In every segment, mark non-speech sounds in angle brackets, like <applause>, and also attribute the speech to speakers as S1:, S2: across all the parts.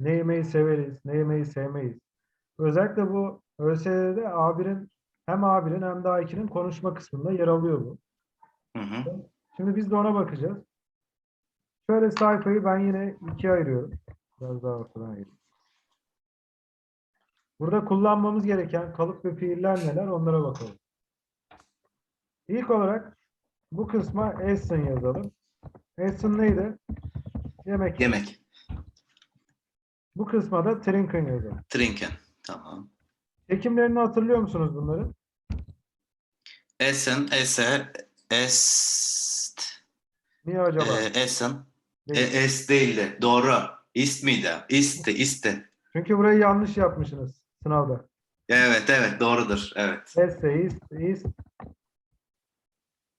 S1: Ne yemeği severiz, ne yemeği sevmeyiz. Özellikle bu ÖSYM'de A1'in hem A1'in hem de A2'nin konuşma kısmında yer alıyor bu.
S2: Hı hı.
S1: Şimdi biz de ona bakacağız. Şöyle sayfayı ben yine ikiye ayırıyorum. Biraz daha ortadan ayırayım. Burada kullanmamız gereken kalıp ve fiiller neler onlara bakalım. İlk olarak bu kısma essen yazalım. Essen neydi? Yemek.
S2: Yemek.
S1: Bu kısma da trinken yazalım.
S2: Trinken. Tamam.
S1: Çekimlerini hatırlıyor musunuz bunların?
S2: Essen, esse, est,
S1: Niye acaba?
S2: e, essen. E,
S1: Değil.
S2: es değildi. Doğru. İst miydi? İsti, isti.
S1: Çünkü burayı yanlış yapmışsınız sınavda.
S2: Evet, evet. Doğrudur. Evet.
S1: Esse, ist, ist.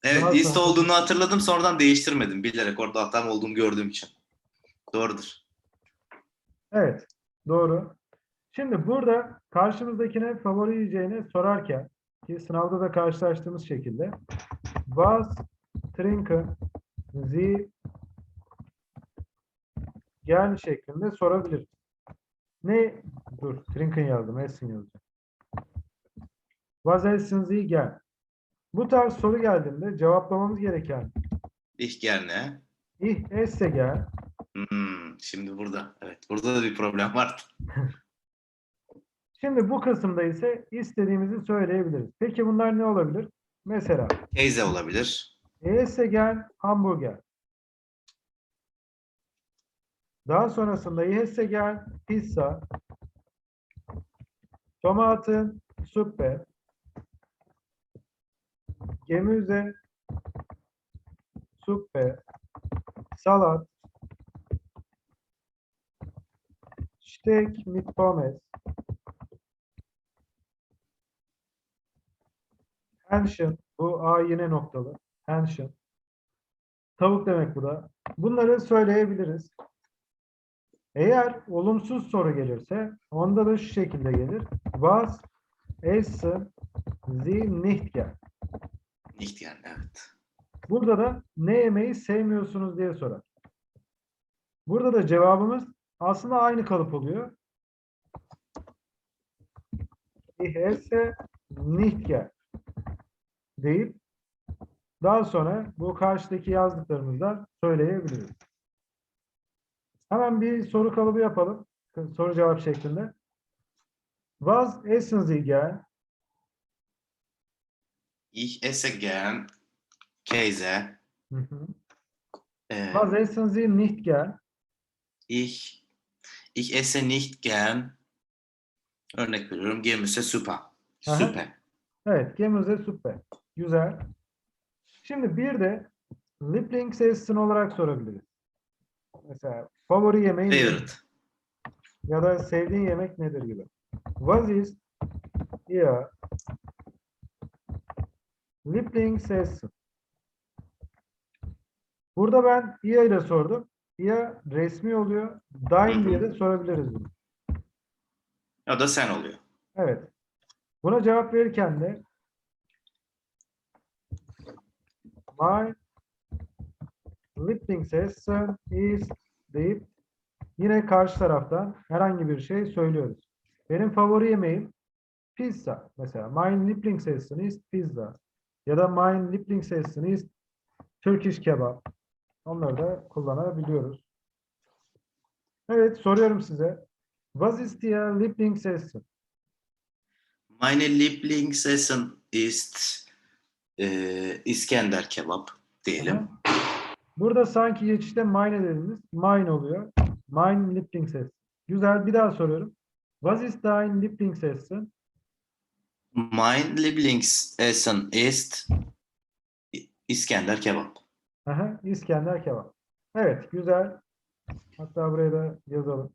S2: Evet,
S1: Daha
S2: ist
S1: sonra-
S2: olduğunu hatırladım. Sonradan değiştirmedim. Bilerek orada hatam olduğunu gördüğüm için. Doğrudur.
S1: Evet, doğru. Şimdi burada karşımızdakine favori yiyeceğini sorarken ki sınavda da karşılaştığımız şekilde was trinken Sie gern şeklinde sorabilir. Ne? Dur, trinken yazdım, essen yazacağım. Was essen Sie gern? Bu tarz soru geldiğinde cevaplamamız gereken
S2: Ich gerne.
S1: ich esse gern
S2: Hmm, şimdi burada. Evet. Burada da bir problem var. <laughs>
S1: Şimdi bu kısımda ise istediğimizi söyleyebiliriz. Peki bunlar ne olabilir? Mesela
S2: Teyze olabilir.
S1: esse gern hamburger. Daha sonrasında esse gern pizza. Tomatın suppe. Gemüse suppe. Salat. Steak mit Pommes. Hähnchen. Bu A yine noktalı. Hähnchen. Tavuk demek bu da. Bunları söyleyebiliriz. Eğer olumsuz soru gelirse onda da şu şekilde gelir. Was essen Sie nicht gern?
S2: Nicht gerne. Evet.
S1: Burada da ne yemeği sevmiyorsunuz diye sorar. Burada da cevabımız aslında aynı kalıp oluyor. Ich esse nicht gern deyip daha sonra bu karşıdaki yazdıklarımızdan söyleyebiliriz. Hemen bir soru kalıbı yapalım. Soru cevap şeklinde. Was essen Sie gern?
S2: Ich esse gern Käse.
S1: Hı hı.
S2: Ee,
S1: Was essen Sie nicht gern?
S2: ich ich esse nicht gern örnek veriyorum Gemüse Suppe.
S1: Aha.
S2: Suppe.
S1: Evet, Gemüse süper. Güzel. Şimdi bir de Lieblingsessen olarak sorabiliriz. Mesela favori yemeğin?
S2: Favorite.
S1: ya da sevdiğin yemek nedir gibi. Was ist Ihr Lieblingsessen? Burada ben Ihr ile sordum. Ihr resmi oluyor. Dein diye de sorabiliriz bunu.
S2: O da sen oluyor.
S1: Evet. Buna cevap verirken de My Lieblingsessen is deyip yine karşı taraftan herhangi bir şey söylüyoruz. Benim favori yemeğim pizza. Mesela mein Lieblingsessen is pizza. Ya da mein Lieblingsessen is Turkish kebap. Onları da kullanabiliyoruz. Evet soruyorum size. Was ist Ihr Lieblingsessen?
S2: Meine Lieblingsessen ist e, İskender kebap diyelim.
S1: Burada sanki geçişte mine dediğimiz mine oluyor. Mein Lieblingsessen. Güzel bir daha soruyorum. Was ist dein Lieblingsessen?
S2: Mein Lieblingsessen ist İskender kebap.
S1: Aha, İskender kebap. Evet, güzel. Hatta buraya da yazalım.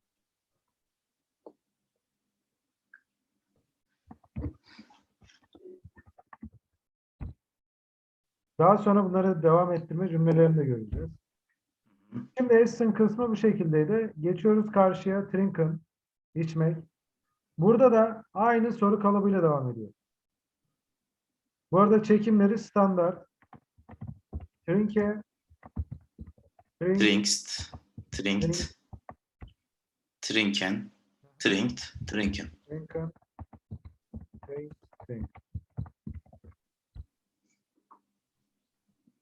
S1: Daha sonra bunları devam ettirme cümlelerini de göreceğiz. Şimdi Essen kısmı bu şekildeydi. Geçiyoruz karşıya trinken, içmek. Burada da aynı soru kalıbıyla devam ediyor. Bu arada çekimleri standart. Trinke, trink,
S2: Trinkst. Trinkt. trinken, trinkt, trinken.
S1: Trinken. Trink, trink.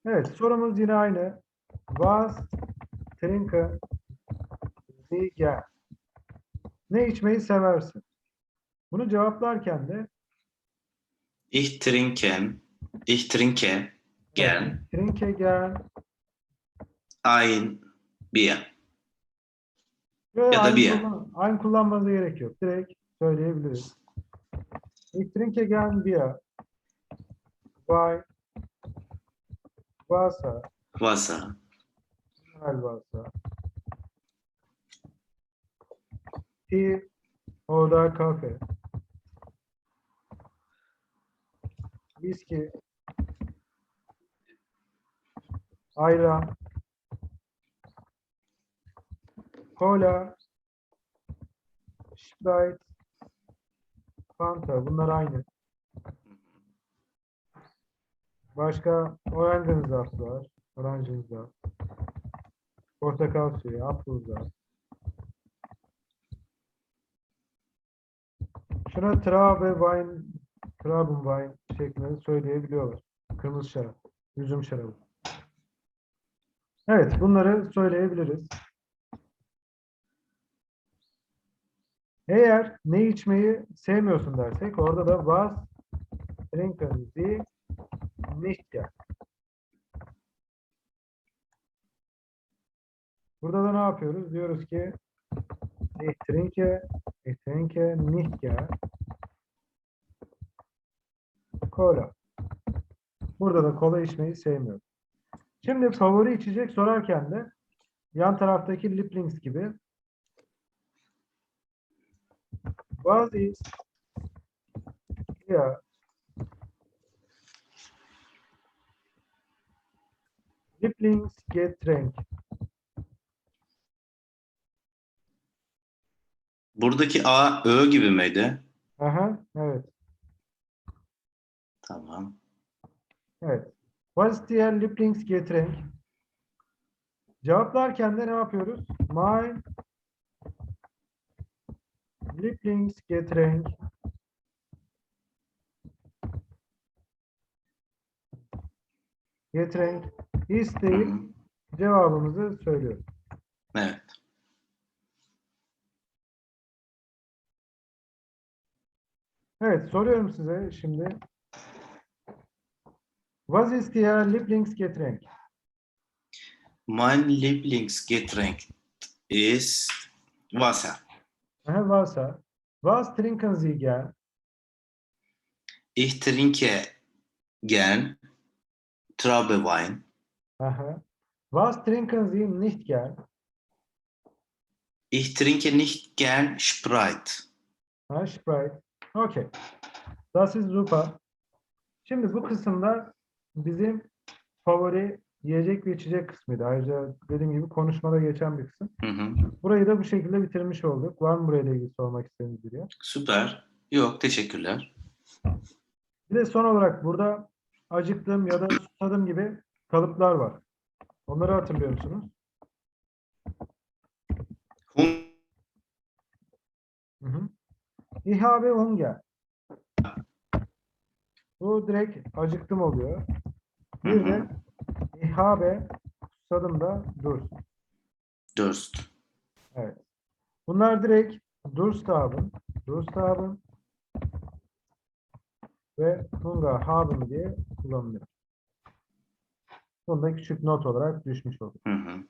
S1: Evet, sorumuz yine aynı. Was trinken Sie gern? Ne içmeyi seversin? Bunu cevaplarken de
S2: Ich trinken, ich trinke gern
S1: trinke gern
S2: ein Bier.
S1: Ve
S2: Ya da
S1: kullan- Aynı kullanmanıza gerek yok. Direkt söyleyebiliriz. Ich trinke gern Bier. Wein. Wasser.
S2: Wasser,
S1: Mineralwasser. Tee oder Kaffee. Viski. Ayran. Cola. Sprite. Fanta. Bunlar aynı. Başka Orangensaft var. Orangensaft. Portakal suyu, apfelsaft. Şuna Traube Wein, Traubenwein şeklinde söyleyebiliyorlar. Kırmızı şarap, üzüm şarabı. Evet, bunları söyleyebiliriz. Eğer ne içmeyi sevmiyorsun dersek, orada da was trinken Sie nicht. Burada da ne yapıyoruz? Diyoruz ki ich trinke, ich trinke nicht gern Cola. Burada da kola içmeyi sevmiyorum. Şimdi favori içecek sorarken de yan taraftaki Liplings gibi Was ist Ihr Lieblingsgetränk?
S2: Buradaki A, Ö gibi miydi?
S1: Aha, evet.
S2: Tamam.
S1: Evet. Was ist Ihr Lieblingsgetränk? Cevaplarken de ne yapıyoruz? My Lieblingsgetränk Getränk
S2: Hı
S1: isteyip cevabımızı söylüyoruz.
S2: Evet.
S1: Evet, soruyorum size şimdi. Was ist Ihr Lieblingsgetränk?
S2: Mein Lieblingsgetränk ist Wasser.
S1: Aha, Wasser. Was trinken Sie gern?
S2: Ich trinke gern Traubewein.
S1: Aha. Was trinken Sie nicht gern?
S2: Ich trinke nicht gern Sprite.
S1: Ha, Sprite. Okey. Das ist super. Şimdi bu kısımda bizim favori yiyecek ve içecek kısmıydı. Ayrıca dediğim gibi konuşmada geçen bir kısım.
S2: Hı hı.
S1: Burayı da bu şekilde bitirmiş olduk. Var mı burayla ilgili sormak istediğiniz biri?
S2: Süper. Yok, teşekkürler.
S1: Bir de son olarak burada acıktım ya da susadım gibi kalıplar var. Onları hatırlıyor musunuz? Hı hı. Ich habe Hunger. Bu direkt acıktım oluyor. Bir de ich habe susadım da Durst.
S2: Durst.
S1: Evet. Bunlar direkt Durst haben, Durst haben ve Hunger haben diye kullanılıyor. Bunu da küçük not olarak düşmüş olduk.
S2: Hı hı.